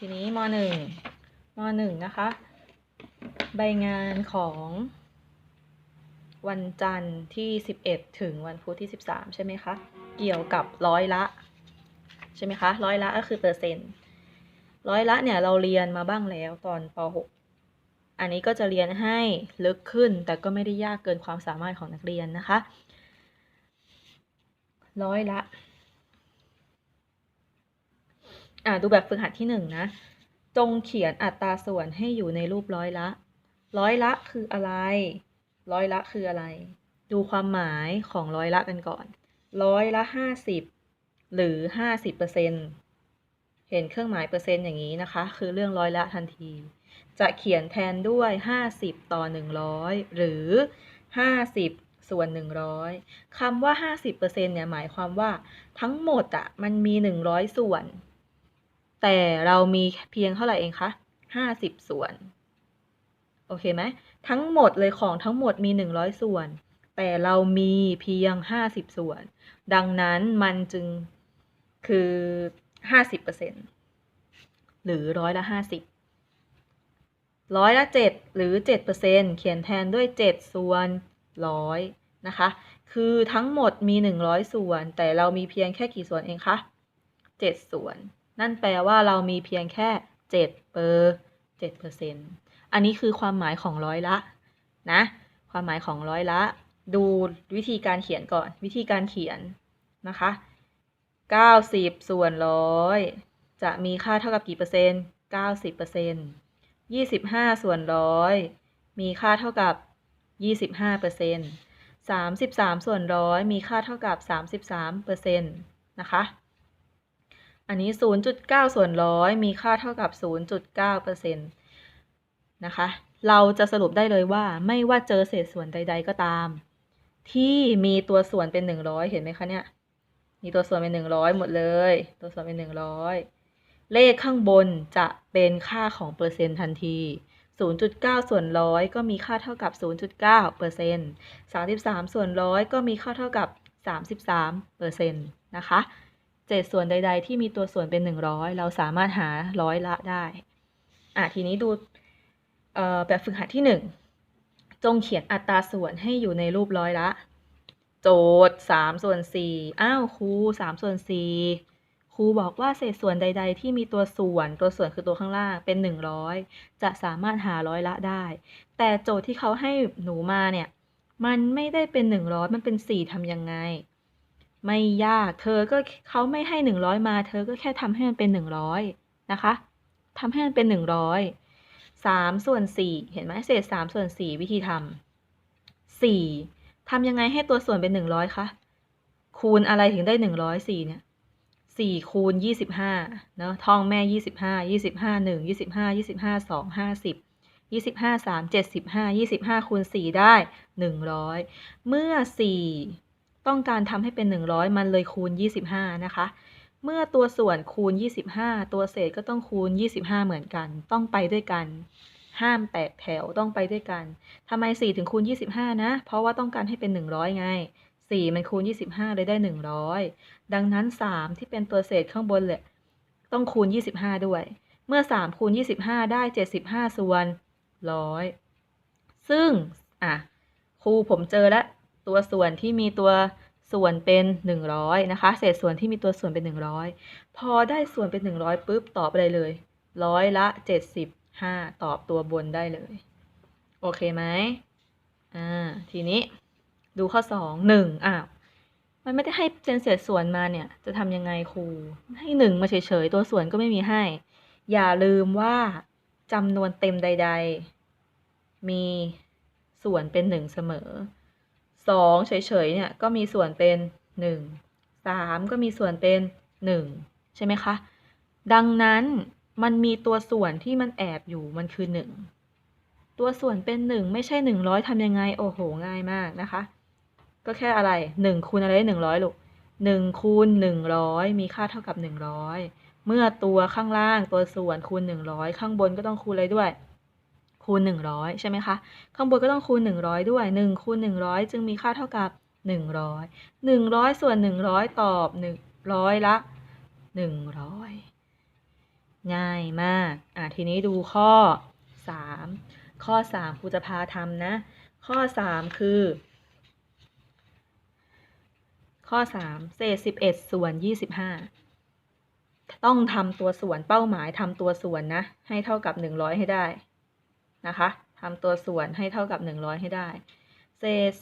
ทีนี้มหนึ่งมหนึ่งนะคะ ใบงานของวันจันทร์ที่ 11 ถึงวันพุธที่ 13 ใช่ไหมคะ เกี่ยวกับร้อยละ ใช่ไหมคะ ร้อยละก็คือเปอร์เซ็นต์ร้อยละเนี่ยเราเรียนมาบ้างแล้วตอนป .6 อันนี้ก็จะเรียนให้ลึกขึ้น แต่ก็ไม่ได้ยากเกินความสามารถของนักเรียนนะคะ ร้อยละ อ่าดูแบบฝึกหัดที่หนึ่งนะ จงเขียนอัตราส่วนให้อยู่ในรูปร้อยละ ร้อยละคืออะไร ร้อยละคืออะไร ดูความหมายของร้อยละกันก่อน ร้อยละห้าสิบหรือห้าสิบเปอร์เซ็นเห็นเครื่องหมายเปอร์เซ็นต์อย่างนี้นะคะ คือเรื่องร้อยละทันที จะเขียนแทนด้วยห้าสิบต่อหนึ่งร้อยหรือห้าสิบส่วนหนึ่งร้อยคำว่าห้าสิบเปอร์เซ็นเนี่ยหมายความว่าทั้งหมดอะมันมีหนึ่งร้อยส่วน แต่เรามีเพียงเท่าไหร่เองคะห้าสิบส่วน โอเคไหม ทั้งหมดเลยของทั้งหมดมีหนึ่งร้อยส่วน แต่เรามีเพียงห้าสิบส่วน ดังนั้นมันจึงคือห้าสิบเปอร์เซ็นหรือร้อยละห้าสิบร้อยละเจ็ดหรือเจ็ดเปอร์เซ็นเขียนแทนด้วยเจ็ดส่วนร้อยนะคะ คือทั้งหมดมีหนึ่งร้อยส่วน แต่เรามีเพียงแค่กี่ส่วนเองคะเจ็ดส่วน นั่นแปลว่าเรามีเพียงแค่เจ็ดเปอร์เจ็ดเปอร์เซ็นอันนี้คือความหมายของร้อยละนะ ความหมายของร้อยละ ดูวิธีการเขียนก่อน วิธีการเขียนนะคะ90ส่วนร้อยจะมีค่าเท่ากับกี่เปอร์เซ็นต์90เปอร์เซ็นต์25ส่วนร้อยมีค่าเท่ากับ25เปอร์เซ็นต์33ส่วนร้อยมีค่าเท่ากับ33เปอร์เซ็นต์นะคะ อันนี้ 0.9 ส่วนร้อยมีค่าเท่ากับ 0.9เปอร์เซ็นต์นะคะ เราจะสรุปได้เลยว่าไม่ว่าเจอเศษส่วนใด ๆ ก็ตาม ที่มีตัวส่วนเป็น 100 เห็นไหมคะเนี่ย มีตัวส่วนเป็น 100 หมดเลย，ตัวส่วนเป็น 100 เลขข้างบนจะเป็นค่าของเปอร์เซ็นต์ทันที 0.9 ส่วนร้อยก็มีค่าเท่ากับ 0.9เปอร์เซ็นต์33 ส่วนร้อยก็มีค่าเท่ากับ 33เปอร์เซ็นต์นะคะ เศษส่วนใด ๆ ที่มีตัวส่วนเป็น 100 เราสามารถหาร้อยละได้อะทีนี้ดูแบบฝึกหัดที่ 1 จงเขียนอัตราส่วนให้อยู่ในรูปร้อยละ โจทย์3ส่วน4อ้าวครู3ส่วน4ครูบอกว่าเศษส่วนใด ๆ ที่มีตัวส่วนตัวส่วนคือตัวข้างล่างเป็น 100 จะสามารถหาร้อยละได้ แต่โจทย์ที่เขาให้หนูมาเนี่ย มันไม่ได้เป็น 100 มันเป็น 4ทำยังไง ไม่ยาก เธอก็เขาไม่ให้100มา เธอก็แค่ทำให้มันเป็น100นะคะทำให้มันเป็น100สามส่วนสี่เห็นไหมเศษสามส่วนสี่วิธีทำสี่ทำยังไงให้ตัวส่วนเป็นหนึ่งร้อยคะ คูณอะไรถึงได้หนึ่งร้อยสี่เนี่ยสี่คูณยี่สิบห้าเนาะท่องแม่ยี่สิบห้ายี่สิบห้าหนึ่งยี่สิบห้ายี่สิบห้าสองห้าสิบยี่สิบห้าสามเจ็ดสิบห้ายี่สิบห้าคูณสี่ได้หนึ่งร้อยเมื่อสี่ ต้องการทำให้เป็นหนึ่งร้อยมันเลยคูณยี่สิบห้านะคะ เมื่อตัวส่วนคูณ 25 ตัวเศษก็ต้องคูณ 25 เหมือนกัน ต้องไปด้วยกัน ห้ามแตกแถวต้องไปด้วยกันทำไม 4 ถึงคูณ 25 นะ เพราะว่าต้องการให้เป็น 100 ไง 4 มันคูณ 25 เลยได้ 100 ดังนั้น 3 ที่เป็นตัวเศษข้างบนเลยต้องคูณ 25 ด้วย เมื่อ 3 คูณ 25 ได้ 75 ส่วน 100 ซึ่ง อะครูผมเจอแล้ว ตัวส่วนที่มีตัวส่วนเป็น 100 นะคะ เศษส่วนที่มีตัวส่วนเป็น 100 พอได้ส่วนเป็น 100ปุ๊บตอบไปเลยร้อยละ 75 ตอบตัวบนได้เลย โอเคไหมอ่าทีนี้ดูข้อ 2 1อ้าวมันไม่ได้ให้เป็นเศษส่วนมาเนี่ย จะทำยังไงครู ให้หนึ่งมาเฉยๆ ตัวส่วนก็ไม่มีให้ อย่าลืมว่าจำนวนเต็มใด ๆ มีส่วนเป็นหนึ่งเสมอ สองเฉยๆเนี่ยก็มีส่วนเป็นหนึ่งสามก็มีส่วนเป็นหนึ่งใช่ไหมคะ ดังนั้นมันมีตัวส่วนที่มันแอบอยู่มันคือหนึ่งตัวส่วนเป็นหนึ่งไม่ใช่หนึ่งร้อยทำยังไง โอ้โห ง่ายมากนะคะ ก็แค่อะไรหนึ่งคูณอะไรได้หนึ่งร้อยลูกหนึ่งคูณหนึ่งร้อยมีค่าเท่ากับหนึ่งร้อยเมื่อตัวข้างล่างตัวส่วนคูณหนึ่งร้อยข้างบนก็ต้องคูณอะไรด้วย คูณ 100 ใช่ไหมคะ ข้างบนก็ต้องคูณ 100 ด้วย 1 คูณ 100 จึงมีค่าเท่ากับ 100 100 ส่วน 100 ตอบ 100 ละ 100 ง่ายมาก อะ ทีนี้ดูข้อ 3 ข้อ 3ครูจะพาทำนะ ข้อ 3 คือ ข้อ 3 เศษ 11 ส่วน 25ต้องทำตัวส่วนเป้าหมายทำตัวส่วนนะ ให้เท่ากับ 100 ให้ได้ นะคะทำตัวส่วนให้เท่ากับ 100 ให้ได้ เศษ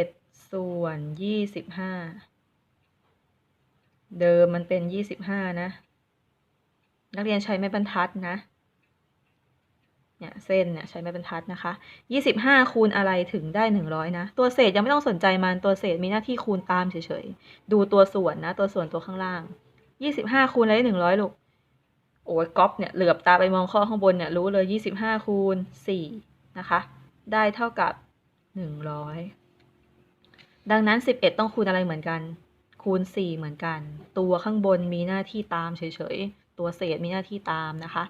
11 ส่วน 25 เดิมมันเป็น 25 นะ นักเรียนใช้ไม้บรรทัดนะ เนี่ย เส้นเนี่ยใช้ไม้บรรทัดนะคะ 25 คูณอะไรถึงได้ 100 นะ ตัวเศษยังไม่ต้องสนใจมัน ตัวเศษมีหน้าที่คูณตามเฉยๆ ดูตัวส่วนนะ ตัวส่วนตัวข้างล่าง 25 คูณอะไรได้100ลูก โอ้ยก๊อปเนี่ยเหลือบตาไปมองข้อข้างบนเนี่ยรู้เลย 25 คูณ 4 นะคะ ได้เท่ากับ 100 ดังนั้น 11 ต้องคูณอะไรเหมือนกัน คูณ 4 เหมือนกัน ตัวข้างบนมีหน้าที่ตามเฉยๆ ตัวเศษมีหน้าที่ตามนะคะ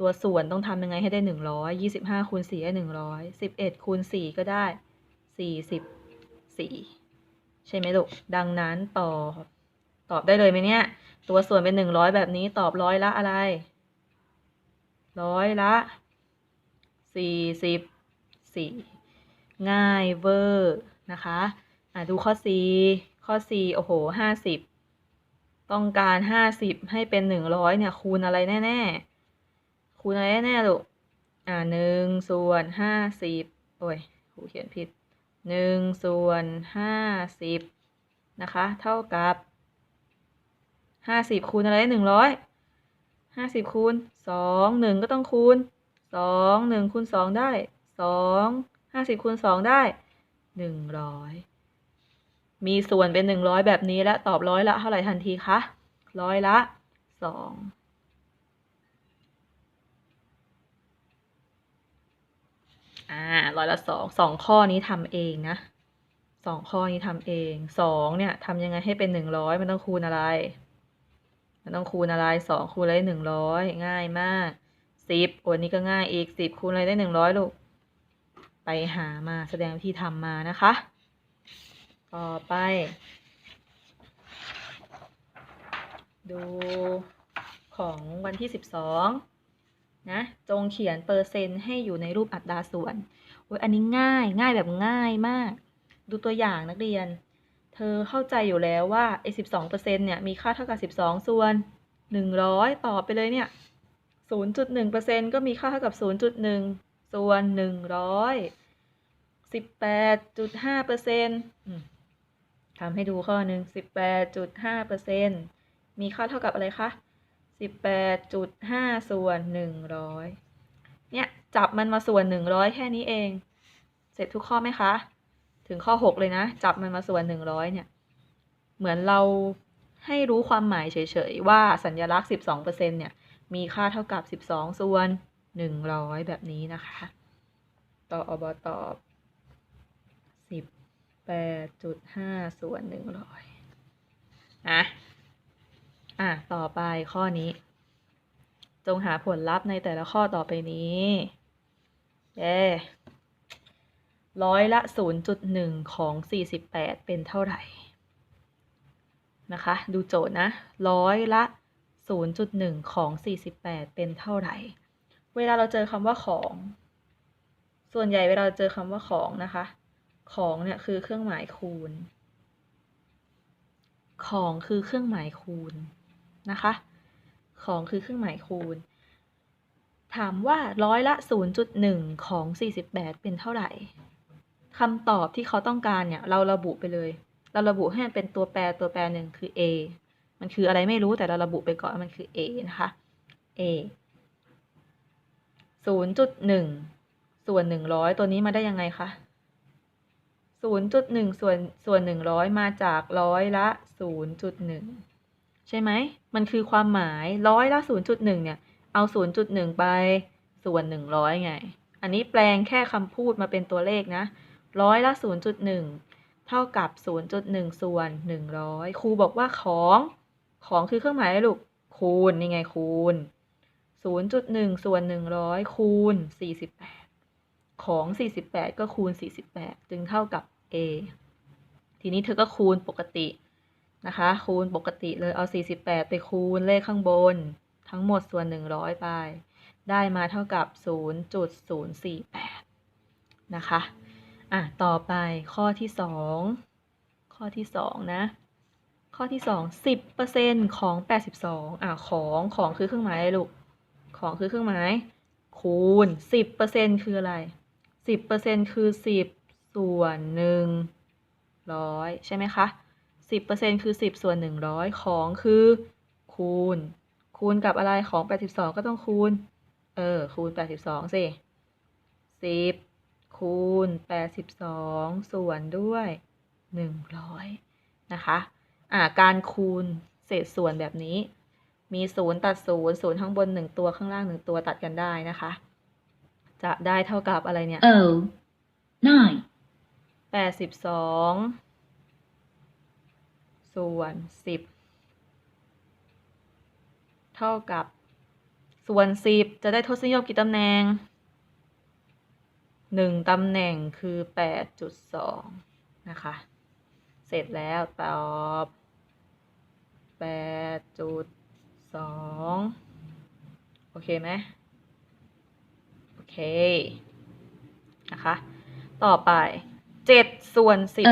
ตัวส่วนต้องทำยังไงให้ได้ 100 25 คูณ 4 ได้ 100 11 คูณ 4 ก็ได้ 44 ใช่ไหมลูก ดังนั้นตอบ ตอบได้เลยไหมเนี่ย ตัวส่วนเป็น100แบบนี้ตอบร้อยละอะไร ร้อยละ44ง่ายเวอร์นะคะอะดูข้อ4ข้อ4โอ้โห50ต้องการ50ให้เป็น100เนี่ยคูณอะไรแน่ๆ คูณอะไรแน่ๆลูกอ่าหนึ่งส่วนห้าสิบโอ้ยครูเขียนผิดหนึ่งส่วนห้าสิบนะคะ เท่ากับ ห้าสิบคูณอะไรได้หนึ่งร้อยห้าสิบคูณสองหนึ่งก็ต้องคูณสองหนึ่งคูณสองได้สองห้าสิบคูณสองได้หนึ่งร้อยมีส่วนเป็นหนึ่งร้อยแบบนี้และตอบร้อยละเท่าไหร่ทันทีคะร้อยละสองอ่าร้อยละสองสองข้อนี้ทำเองนะสองข้อนี้ทำเองสองเนี่ยทำยังไงให้เป็นหนึ่งร้อยมันต้องคูณอะไร มันต้องคูณอะไรสองคูณอะไรได้หนึ่งร้อยง่ายมากสิบอ้นี้ก็ง่ายอีกสิบคูณอะไรได้หนึ่งร้อยลูก ไปหามาแสดงวิธีทำมานะคะ ต่อไป ดูของวันที่สิบสองนะ จงเขียนเปอร์เซ็นต์ให้อยู่ในรูปอัตราส่วนโอ้ยอันนี้ง่ายง่ายแบบง่ายมาก ดูตัวอย่างนักเรียน เธอเข้าใจอยู่แล้วว่าไอ้สิบสองเปอร์เซ็นต์เนี่ยมีค่าเท่ากับสิบสองส่วนหนึ่งร้อยต่อไปเลยเนี่ยศูนย์จุดหนึ่งเปอร์เซ็นต์ก็มีค่าเท่ากับศูนย์จุดหนึ่งส่วนหนึ่งร้อยสิบแปดจุดห้าเปอร์เซ็นต์ทำให้ดูข้อหนึ่งสิบแปดจุดห้าเปอร์เซ็นต์มีค่าเท่ากับอะไรคะสิบแปดจุดห้าส่วนหนึ่งร้อยเนี่ยจับมันมาส่วนหนึ่งร้อยแค่นี้เอง เสร็จทุกข้อไหมคะ ถึงข้อหกเลยนะ จับมันมาส่วนหนึ่งร้อยเนี่ย เหมือนเราให้รู้ความหมายเฉยๆ ว่าสัญลักษณ์สิบสองเปอร์เซ็นเนี่ย มีค่าเท่ากับสิบสองส่วนหนึ่งร้อยแบบนี้นะคะ ต่ออบตอบสิบแปดจุดห้าส่วนหนึ่งร้อยอะอะ ต่อไปข้อนี้ จงหาผลลัพธ์ในแต่ละข้อต่อไปนี้เย้ ร้อยละ 0.1 ของ 48 เป็นเท่าไหร่ นะคะ ดูโจทย์นะ ร้อยละ 0.1 ของ 48 เป็นเท่าไหร่ เวลาเราเจอคำว่าของ ส่วนใหญ่เวลาเราเจอคำว่าของนะคะ ของเนี่ยคือเครื่องหมายคูณ ของคือเครื่องหมายคูณนะคะ ของคือเครื่องหมายคูณ ถามว่าร้อยละ 0.1 ของ 48 เป็นเท่าไหร่ คำตอบที่เขาต้องการเนี่ย เราระบุไปเลย เราระบุให้มันเป็นตัวแปรตัวแปรหนึ่งคือ a มันคืออะไรไม่รู้แต่เราระบุไปก่อนมันคือ a นะคะ a 0.1ส่วน100ตัวนี้มาได้ยังไงคะ0.1ส่วนส่วน100มาจากร้อยละ0.1ใช่ไหม มันคือความหมายร้อยละ0.1เนี่ย เอา0.1ไปส่วน100ไง อันนี้แปลงแค่คำพูดมาเป็นตัวเลขนะ ร้อยละ 0.1 เท่ากับ 0.1 ส่วน 100 ครูบอกว่าของ ของคือเครื่องหมายอะไรลูก คูณ นี่ไงคูณ 0.1 ส่วน 100 คูณ 48 ของ 48 ก็คูณ 48 จึงเท่ากับ a ทีนี้เธอก็คูณปกตินะคะ คูณปกติเลยเอา 48 ไปคูณเลขข้างบน ทั้งหมดส่วนหนึ่งร้อยไป ได้มาเท่ากับศูนย์จุดศูนย์สี่แปดนะคะ อะต่อไปข้อที่สองข้อที่สองนะ ข้อที่สองสิบเปอร์เซ็นของแปดสิบสองอะของของคือเครื่องหมายอะไรลูกของคือเครื่องหมาย คูณสิบเปอร์เซ็นคืออะไรสิบเปอร์เซ็นคือสิบส่วนหนึ่งร้อยใช่ไหมคะสิบเปอร์เซ็นคือสิบส่วนหนึ่งร้อยของคือ คูณ คูณกับอะไรของแปดสิบสองก็ต้องคูณ เออ คูณแปดสิบสองสิสิบ คูณแปดสิบสองส่วนด้วยหนึ่งร้อยนะคะ อ่า การคูณเศษส่วนแบบนี้ มีศูนย์ตัดศูนย์ศูนย์ข้างบนหนึ่งตัวข้างล่างหนึ่งตัวตัดกันได้นะคะ จะได้เท่ากับอะไรเนี่ย O nine แปดสิบสองส่วนสิบเท่ากับส่วนสิบจะได้ทศนิยมกี่ตำแหน่ง หนึ่งตำแหน่งคือแปดจุดสองนะคะ เสร็จแล้วตอบแปดจุดสองโอเคไหมโอเค นะคะ ต่อไปเจ็ดส่วนสิบ